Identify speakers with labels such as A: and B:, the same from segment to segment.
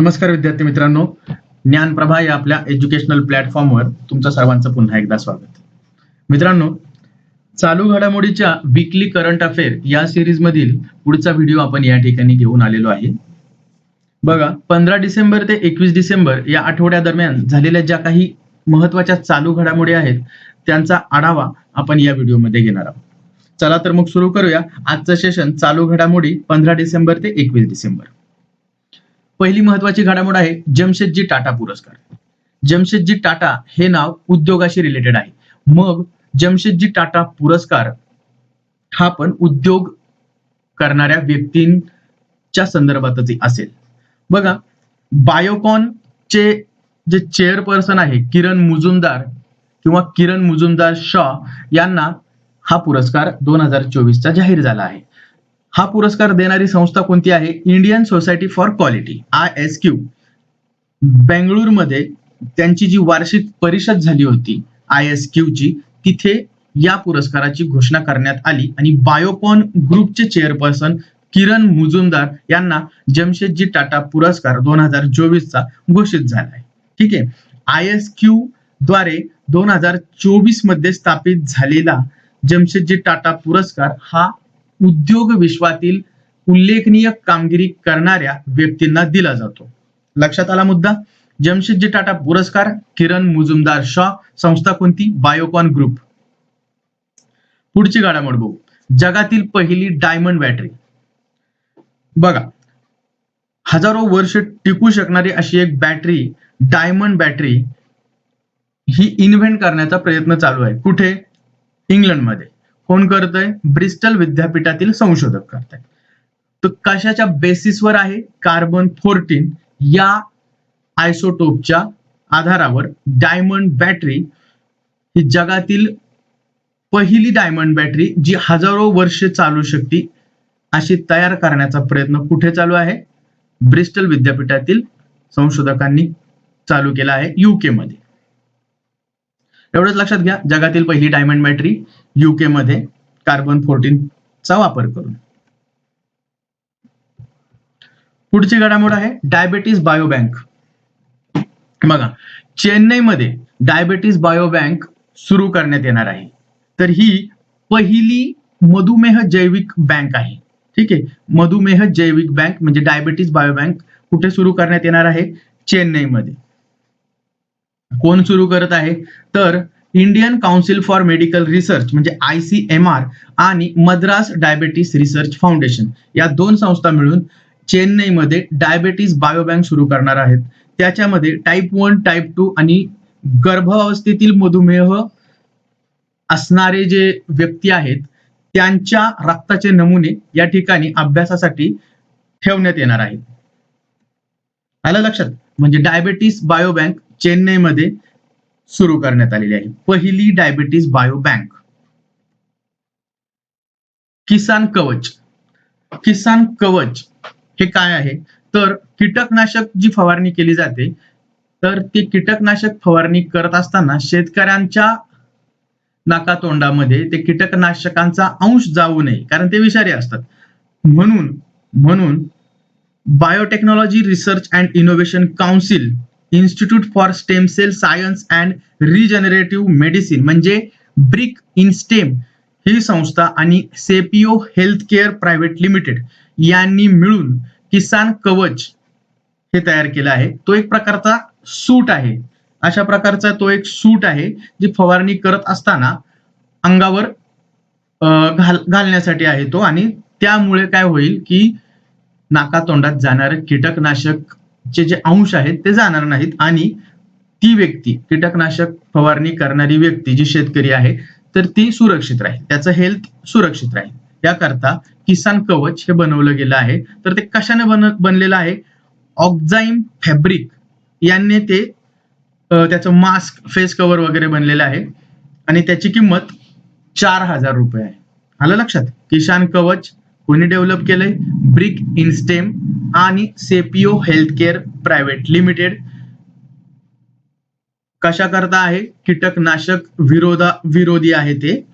A: नमस्कार विद्यार्थी मित्रांनो. ज्ञानप्रभा या आपल्या एज्युकेशनल प्लॅटफॉर्मवर तुमचं सर्वांचं पुन्हा एकदा स्वागत. मित्रांनो चालू घडामोडीच्या विकली करंट अफेअर या सिरीज मधील पुढचा व्हिडिओ आपण या ठिकाणी घेऊन आलेलो आहे. बघा पंधरा डिसेंबर ते एकवीस डिसेंबर या आठवड्यादरम्यान झालेल्या ज्या काही महत्त्वाच्या चालू घडामोडी आहेत त्यांचा आढावा आपण या व्हिडिओमध्ये घेणार आहोत. चला तर मग सुरू करूया. आजचं सेशन चालू घडामोडी पंधरा डिसेंबर ते एकवीस डिसेंबर. पहिली महत्वाची घडामोड आहे जमशेदजी टाटा पुरस्कार. जमशेदजी टाटा हे नाव उद्योगाशी रिलेटेड आहे. मग जमशेदजी टाटा पुरस्कार हा पण उद्योग करणाऱ्या व्यक्तींच्या संदर्भातच असेल. बघा बायोकॉनचे जे चेअरपर्सन आहे किरण मुजुमदार किंवा किरण मुजुमदार शॉ यांना हा पुरस्कार दोन हजार चोवीसचा जाहीर झाला आहे. हा पुरस्कार देणारी संस्था कोणती आहे? Indian society for quality I S Q बेंगळुरूमध्ये त्यांची जी वार्षिक परिषद झाली होती आय एस ची तिथे या पुरस्काराची घोषणा करण्यात आली आणि बायोकॉन ग्रुपचे चेअरपर्सन किरण मुजुमदार यांना जमशेदजी टाटा पुरस्कार दोन हजार चोवीसचा घोषित झाला आहे. ठीक आहे? आय एस क्यू द्वारे दोन हजार चोवीसमध्ये स्थापित झालेला जमशेदजी टाटा पुरस्कार हा उद्योग विश्वातील उल्लेखनीय कामगिरी करणाऱ्या व्यक्तींना दिला जातो. लक्षात आला मुद्दा? जमशेदजी टाटा पुरस्कार किरण मुजुमदार शॉ संस्था कोणती? Biocon group. पुढची घडामोड बघू. जगातील पहिली डायमंड बॅटरी. बघा हजारो वर्ष टिकू शकणारी अशी एक बॅटरी डायमंड बॅटरी ही इन्व्हेंट करण्याचा प्रयत्न चालू आहे. कुठे? इंग्लंडमध्ये. कोण करतोय? ब्रिस्टल विद्यापीठातील संशोधक करतायत तर कशाच्या बेसिसवर आहे? कार्बन फोर्टीन या आयसोटोपच्या आधारावर डायमंड बॅटरी ही जगातील पहिली डायमंड बॅटरी जी हजारो वर्ष चालू शकते अशी तयार करण्याचा प्रयत्न कुठे चालू आहे? ब्रिस्टल विद्यापीठातील संशोधकांनी चालू केला आहे. युके मध्ये. एवढंच लक्षात घ्या जगातील पहिली डायमंड बॅटरी युके मध्ये कार्बन फोर्टीन चा वापर करून. पुढची घडामोड आहे डायबेटीस बायो बँक बघा चेन्नईमध्ये डायबेटीस बायो बँक सुरू करण्यात येणार आहे. तर ही पहिली मधुमेह जैविक बँक आहे. ठीक आहे? मधुमेह जैविक बँक म्हणजे डायबेटीस बायो बँक कुठे सुरू करण्यात येणार आहे? चेन्नईमध्ये. कोण सुरू करत आहे? तर Indian council for medical research म्हणजे आय सी एम आर आणि मद्रास डायबेटीस रिसर्च फाउंडेशन या दोन संस्था मिळून चेन्नईमध्ये डायबेटीस बायो बँक सुरू करणार आहेत. त्याच्यामध्ये टाईप वन टाईप टू आणि गर्भावस्थेतील मधुमेह असणारे जे व्यक्ती आहेत त्यांच्या रक्ताचे नमुने या ठिकाणी अभ्यासासाठी ठेवण्यात येणार आहेत. आलं लक्षात? म्हणजे डायबेटीस बायो बँक चेन्नईमध्ये सुरू करण्यात आलेली आहे. पहिली डायबिटीज बायो बँक किसान कवच. किसान कवच हे काय आहे? तर कीटकनाशक जी फवारणी केली जाते तर ती कीटकनाशक फवारणी करत असताना शेतकऱ्यांच्या नाकातोंडामध्ये ते कीटकनाशकांचा अंश जाऊ नये कारण ते विषारी असतात. म्हणून म्हणून biotechnology research and innovation council institute for stem cell science and regenerative medicine म्हणजे ब्रिक इन स्टेम ही संस्था आणि Sepio health care private limited यांनी मिळून किसान कवच हे तयार केलं आहे. तो एक प्रकारचा सूट आहे. अशा प्रकारचा तो एक सूट आहे जी फवारणी करत असताना अंगावर घाल घालण्यासाठी आहे तो आणि त्यामुळे काय होईल की नाका तोंडात जाणारे चे जे अंश आहेत ते जाणार नाहीत. आणि ती व्यक्ती कीटकनाशक फवारणी करणारी व्यक्ती जी शेतकरी आहे तर ती सुरक्षित राहील. त्याचं हेल्थ सुरक्षित राहील. याकरता किसान कवच हे बनवलं गेलं आहे. तर ते कशाने बन बनलेलं आहे? ऑक्झाईम फॅब्रिक यांनी ते त्याचं मास्क फेस कव्हर वगैरे बनलेलं आहे. आणि त्याची किंमत चार हजार रुपये आहे. आलं लक्षात? किसान कवच कोणी डेव्हलप केलंय? ब्रिक इनस्टेम आणि Sepio health care private limited. कशा करता आहे? कीटकनाशक विरोधा विरोधी आहे ते.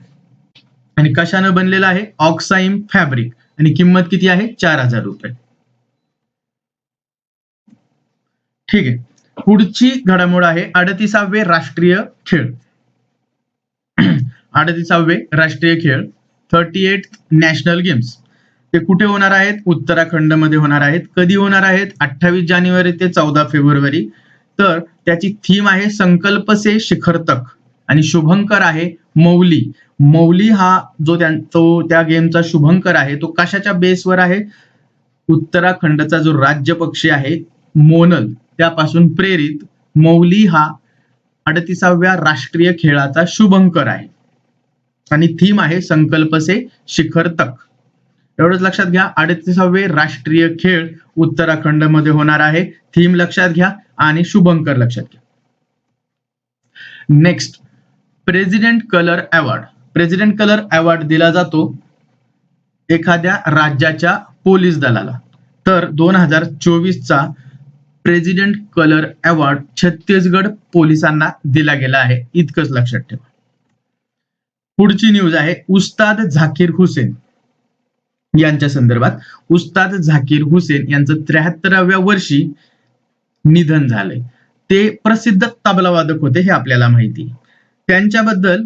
A: आणि कशानं बनलेलं आहे? Oxime fabric. आणि किंमत किती आहे? चार हजार रुपये. ठीक आहे. पुढची घडामोड आहे अडतीसावे राष्ट्रीय खेळ. अडतीसावे राष्ट्रीय खेळ. थर्टी एट नॅशनल गेम्स ते कुठे होणार आहेत? उत्तराखंडमध्ये होणार आहेत. कधी होणार आहेत? अठ्ठावीस जानेवारी ते चौदा फेब्रुवारी. तर त्याची थीम आहे संकल्प से शिखर तक. आणि शुभंकर आहे मौली. मौली हा जो त्या तो त्या गेमचा शुभंकर आहे तो कशाच्या बेसवर आहे? उत्तराखंडचा जो राज्य पक्षी आहे मोनल त्यापासून प्रेरित मौली हा अडतीसाव्या राष्ट्रीय खेळाचा शुभंकर आहे. आणि थीम आहे संकल्प से शिखर तक. एवढंच लक्षात घ्या अडतीसावे राष्ट्रीय खेळ उत्तराखंडमध्ये होणार आहे. थीम लक्षात घ्या आणि शुभंकर लक्षात घ्या. Next president colour award president colour award दिला जातो एखाद्या राज्याच्या पोलीस दलाला. तर दोन हजार चोवीसचा प्रेसिडेंट कलर अवॉर्ड छत्तीसगड पोलिसांना दिला गेला आहे. इतकंच लक्षात ठेवा. पुढची न्यूज आहे उस्ताद झाकीर हुसेन. यांच्या संदर्भात उस्ताद झाकीर हुसेन यांचं त्र्याहत्तराव्या वर्षी निधन झालंय. ते प्रसिद्ध तबलावादक होते हे आपल्याला माहिती त्यांच्याबद्दल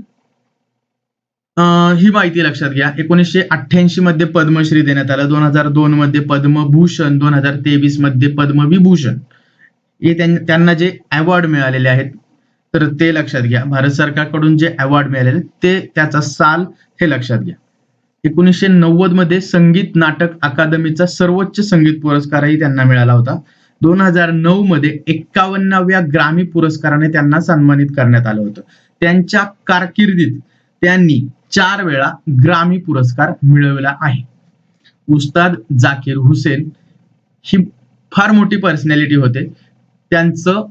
A: ही माहिती लक्षात घ्या. एकोणीसशे अठ्ठ्याऐंशी मध्ये पद्मश्री देण्यात आलं दोन हजार दोन मध्ये पद्मभूषण दोन हजार तेवीसमध्ये पद्मविभूषण. हे त्यांना जे अवॉर्ड मिळालेले आहेत तर ते लक्षात घ्या. भारत सरकारकडून जे अवॉर्ड मिळालेले ते त्याचा साल हे लक्षात घ्या. एकोणीसशे नव्वदमध्ये संगीत नाटक अकादमीचा सर्वोच्च संगीत पुरस्कारही त्यांना मिळाला होता. दोन हजार नऊ मध्ये एक्कावन्नाव्या ग्रामी पुरस्काराने त्यांना सन्मानित करण्यात आलं होतं. त्यांच्या कारकिर्दीत त्यांनी चार वेळा ग्रामी पुरस्कार मिळवला आहे. उस्ताद जाकीर हुसेन ही फार मोठी पर्सनॅलिटी होते. त्यांचं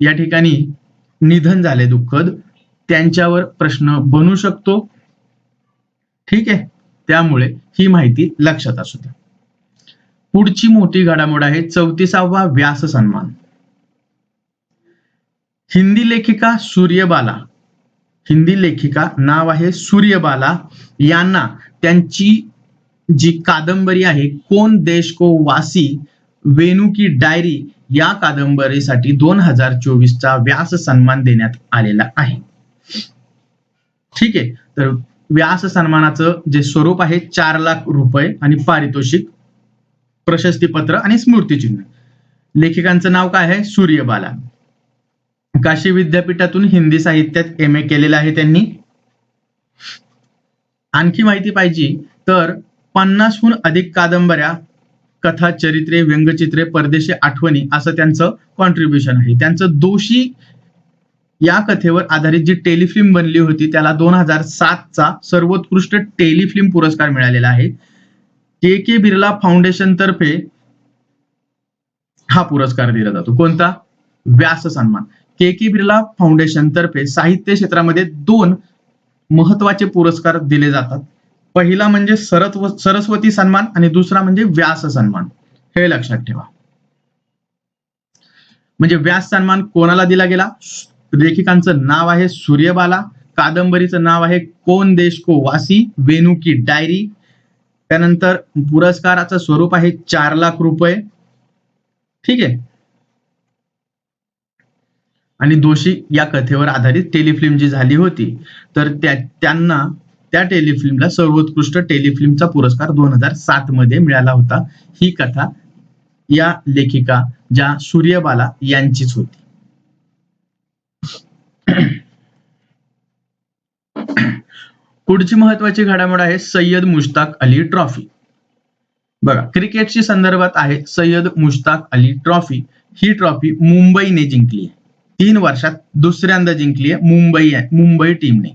A: या ठिकाणी निधन झाले दुःखद. त्यांच्यावर प्रश्न बनू शकतो. ठीक आहे. त्यामुळे ही माहिती लक्षात असू द्या. पुढची मोठी घडामोड आहे चौतीसावा व्यास सन्मान. हिंदी लेखिका सूर्यबाला. हिंदी लेखिका नाव आहे सूर्यबाला. यांना त्यांची जी कादंबरी आहे कोण देश को वासी वेणू की डायरी या कादंबरीसाठी दोन हजार चोवीसचा व्यास सन्मान देण्यात आलेला आहे. ठीक आहे तर व्यास सन्मानाचं जे स्वरूप आहे चार लाख रुपये आणि पारितोषिक प्रशस्तीपत्र आणि स्मृतिचिन्ह लेखिकांचं नाव काय आहे? सूर्यबाला. काशी विद्यापीठातून हिंदी साहित्यात एम ए केलेलं आहे त्यांनी. आणखी माहिती पाहिजे तर पन्नासहून अधिक कादंबऱ्या कथा चरित्रे व्यंगचित्रे परदेशी आठवणी असं त्यांचं कॉन्ट्रीब्युशन आहे. त्यांचं दोषी या कथेवर आधारित जी टेलिफिल्म बनली होती त्याला दोन हजार सातचा सर्वोत्कृष्ट टेलिफिल्म पुरस्कार मिळालेला आहे. के के बिर्ला फाउंडेशन तर्फे हा पुरस्कार दिला जातो. कोणता? व्यास सन्मान. के के बिर्ला फाउंडेशन तर्फे साहित्य क्षेत्रामध्ये दोन महत्त्वाचे पुरस्कार दिले जातात. पहिला म्हणजे सरत्व सरस्वती सन्मान आणि दुसरा म्हणजे व्यास सन्मान. हे लक्षात ठेवा. म्हणजे व्यास सन्मान कोणाला दिला गेला? लेखिकांचं नाव आहे सूर्यबाला कादंबरीचं नाव आहे कोण देश को वासी वेणू की डायरी. त्यानंतर पुरस्काराचं स्वरूप आहे चार लाख रुपये. ठीक आहे? आणि दोषी या कथेवर आधारित टेलिफिल्म जी झाली होती तर त्या त्यांना त्या टेलिफिल्मला सर्वोत्कृष्ट टेलिफिल्मचा पुरस्कार दोन हजार सात मध्ये मिळाला होता. ही कथा या लेखिका ज्या सूर्यबाला यांचीच होती. पुढची महत्वाची घडामोड आहे सय्यद मुश्ताक अली ट्रॉफी. बघा क्रिकेटची संदर्भात आहे सय्यद मुश्ताक अली ट्रॉफी. ही ट्रॉफी मुंबईने जिंकली आहे. तीन वर्षात दुसऱ्यांदा जिंकली आहे मुंबई मुंबई टीमने.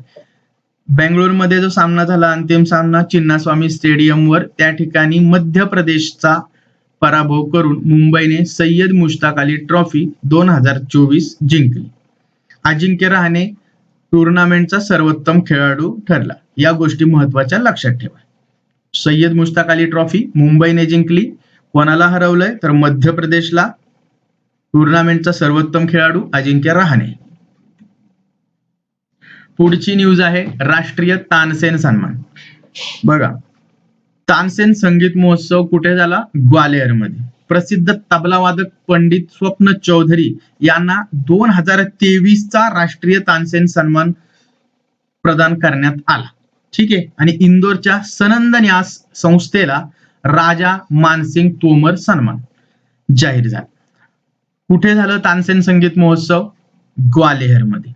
A: बेंगळुरूमध्ये जो सामना झाला अंतिम सामना चिन्नास्वामी स्टेडियमवर त्या ठिकाणी मध्य प्रदेशचा पराभव करून मुंबईने सय्यद मुश्ताक अली ट्रॉफी दोन हजार चोवीस जिंकली. अजिंक्य रहाणे टुर्नामेंटचा सर्वोत्तम खेळाडू ठरला. या गोष्टी महत्त्वाच्या लक्षात ठेवा. सय्यद मुश्ताक अली ट्रॉफी मुंबईने जिंकली. कोणाला हरवलंय? तर मध्य प्रदेशला टुर्नामेंटचा सर्वोत्तम खेळाडू अजिंक्य रहाणे. पुढची न्यूज आहे राष्ट्रीय तानसेन सन्मान. बघा तानसेन संगीत महोत्सव कुठे झाला? ग्वालेअरमध्ये प्रसिद्ध तबलावादक पंडित स्वप्न चौधरी यांना दोन हजार तेवीसचा राष्ट्रीय तानसेन सन्मान प्रदान करण्यात आला. ठीक आहे? आणि इंदोरच्या सनंद न्यास संस्थेला राजा मानसिंग तोमर सन्मान जाहीर झाला. कुठे झालं तानसेन संगीत महोत्सव? ग्वालेहरमध्ये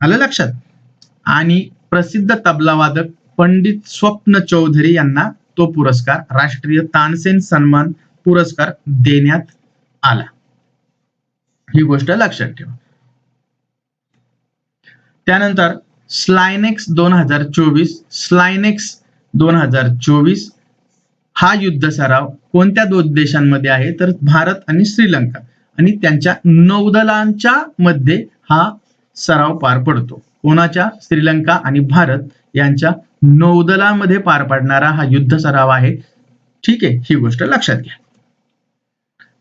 A: आलं लक्षात? आणि प्रसिद्ध तबलावादक पंडित स्वप्न चौधरी यांना तो पुरस्कार राष्ट्रीय तानसेन सन्मान पुरस्कार देण्यात आला. ही गोष्ट लक्षात ठेवा. त्यानंतर स्लायनेक्स दोन हजार चोवीस स्लायनेक्स दोन हजार चोवीस हा युद्ध सराव कोणत्या दोन देशांमध्ये आहे? तर भारत आणि श्रीलंका. आणि त्यांच्या नौदलांच्या मध्ये हा सराव पार पडतो. कोणाच्या? श्रीलंका आणि भारत यांच्या नौदलामध्ये पार पडणारा हा युद्ध सराव आहे. ठीक आहे ही गोष्ट लक्षात घ्या.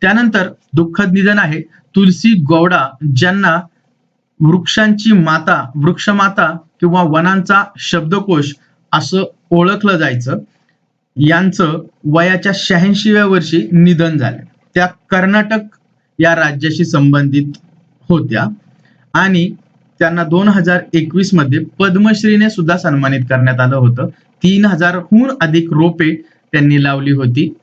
A: त्यानंतर दुःखद निधन आहे. तुलसी गौडा ज्यांना वृक्षांची माता वृक्षमाता किंवा वनांचा शब्दकोश असं ओळखलं जायचं. यांचं वयाच्या शहाऐंशीव्या वर्षी निधन झालं. त्या कर्नाटक या राज्याशी संबंधित होत्या आणि त्यांना दोन हजार एकवीसमध्ये पद्मश्रीने सुद्धा सन्मानित करण्यात आलं होतं. तीन हजारहून अधिक रोपे त्यांनी लावली होती.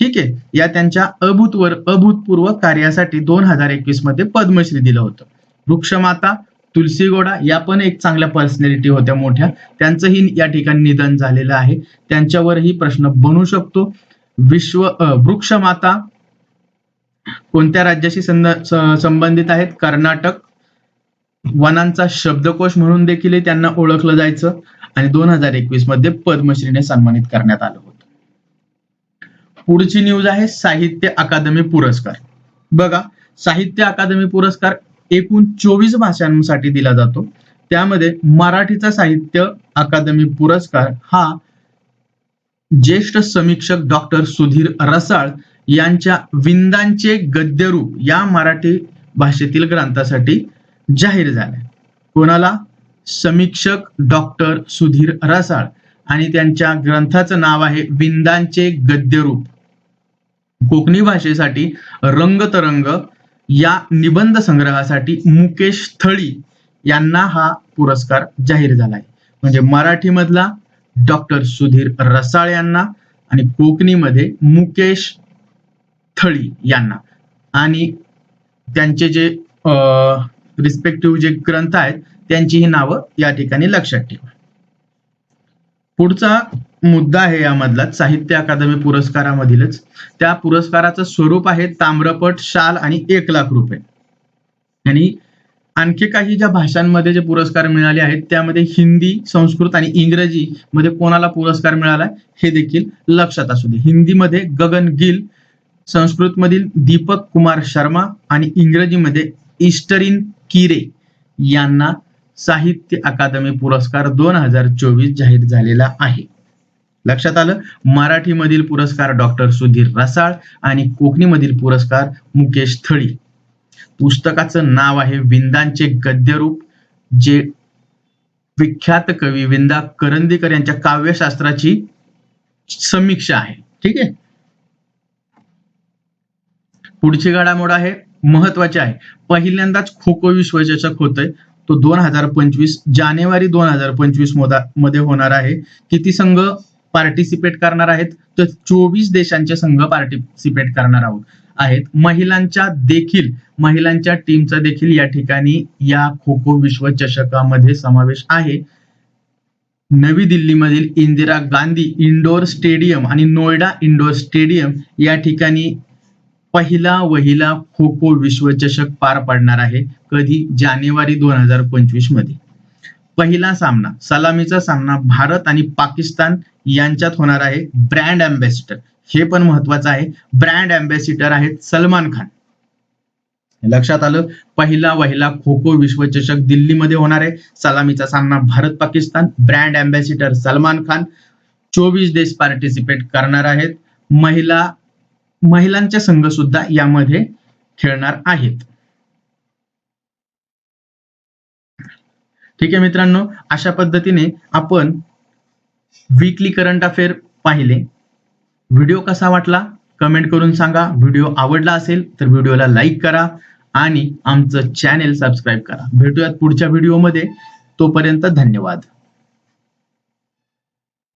A: ठीक आहे? या त्यांच्या अभूतवर अभूतपूर्व कार्यासाठी दोन हजार एकवीसमध्ये पद्मश्री दिलं होतं. वृक्षमाता तुलसी गोडा या पण एक चांगल्या पर्सनॅलिटी होत्या मोठ्या. त्यांचंही या ठिकाणी निधन झालेलं आहे. त्यांच्यावरही प्रश्न बनू शकतो. विश्व वृक्षमाता कोणत्या राज्याशी संबंधित आहेत? कर्नाटक. वनांचा शब्दकोश म्हणून देखील त्यांना ओळखलं जायचं. आणि दोन हजार एकवीसमध्ये पद्मश्रीने सन्मानित करण्यात आलं होतं. पुढची न्यूज आहे साहित्य अकादमी पुरस्कार. बघा साहित्य अकादमी पुरस्कार एकूण चोवीस भाषांसाठी दिला जातो. त्यामध्ये मराठीचा साहित्य अकादमी पुरस्कार हा ज्येष्ठ समीक्षक डॉक्टर सुधीर रसाळ यांच्या विंदांचे गद्यरूप या मराठी भाषेतील ग्रंथासाठी जाहीर झालाय कोणाला? समीक्षक डॉक्टर सुधीर रसाळ. आणि त्यांच्या ग्रंथाचं नाव आहे विंदांचे गद्यरूप. कोकणी भाषेसाठी रंगतरंग या निबंध संग्रहासाठी मुकेश थळी यांना हा पुरस्कार जाहीर झालाय. म्हणजे मराठीमधला डॉक्टर सुधीर रसाळ यांना आणि कोकणीमध्ये मुकेश थळी यांना. आणि त्यांचे जे रिस्पेक्टिव्ह जे ग्रंथ आहेत त्यांची ही नावं या ठिकाणी लक्षात ठेवा. पुढचा मुद्दा आहे यामधला साहित्य अकादमी पुरस्कारामधीलच. त्या पुरस्काराचं स्वरूप आहे ताम्रपट शाल आणि एक लाख रुपये. आणि आणखी काही ज्या भाषांमध्ये जे पुरस्कार मिळाले आहेत त्यामध्ये हिंदी संस्कृत आणि इंग्रजी मध्ये कोणाला पुरस्कार मिळाला हे देखील लक्षात असू दे. हिंदीमध्ये गगन गिल संस्कृत मधील दीपक कुमार शर्मा आणि इंग्रजीमध्ये इस्टरिन किरे यांना साहित्य अकादमी पुरस्कार दोन हजार चोवीस जाहीर झालेला आहे. लक्षात आलं? मराठीमधील पुरस्कार डॉक्टर सुधीर रसाळ आणि कोकणीमधील पुरस्कार मुकेश थळी. पुस्तकाचं नाव आहे विंदांचे गद्यरूप. जे विख्यात कवी विंदा करंदीकर यांच्या काव्यशास्त्राची समीक्षा आहे. ठीक आहे? पुढची घडामोड आहे महत्वाची आहे. पहिल्यांदाच खो खो विश्वचषक होतोय. तो दोन हजार पंचवीस जानेवारी दोन हजार पंचवीसमध्ये होणार आहे. किती संघ? पार्टिसिपेट करणार आहेत. तर चोवीस देशांचे संघ पार्टिसिपेट करणार आहोत. आहेत. महिलांच्या देखील महिलांच्या टीमचा देखील या ठिकाणी या खो खो विश्वचषकामध्ये समावेश आहे. नवी दिल्लीमधील इंदिरा गांधी इंडोर स्टेडियम आणि नोएडा इंडोर स्टेडियम या ठिकाणी पहिला वहिला खो खो विश्वचषक पार पडणार आहे. कधी? जानेवारी दोन हजार पंचवीसमध्ये पहिला सामना सलामीचा सामना भारत आणि पाकिस्तान यांच्यात होणार आहे. Brand ambassador. हे पण महत्वाचं आहे. ब्रँड अँबॅसिडर आहेत सलमान खान. लक्षात आलं? पहिला वहिला खो खो विश्वचषक दिल्लीमध्ये होणार आहे. सलामीचा सामना भारत पाकिस्तान. ब्रँड अँबॅसिडर सलमान खान चोवीस देश पार्टिसिपेट करणार आहेत. महिला महिलांचे संघ सुद्धा यामध्ये खेळणार आहेत. ठीक आहे मित्रांनो? अशा पद्धतीने आपण वीकली करंट अफेअर पाहिले. व्हिडिओ कसा वाटला? कमेंट करून सांगा. व्हिडिओ आवडला असेल तर व्हिडिओला लाईक करा आणि आमचं चॅनेल सबस्क्राईब करा. भेटूयात पुढच्या व्हिडिओमध्ये तोपर्यंत धन्यवाद.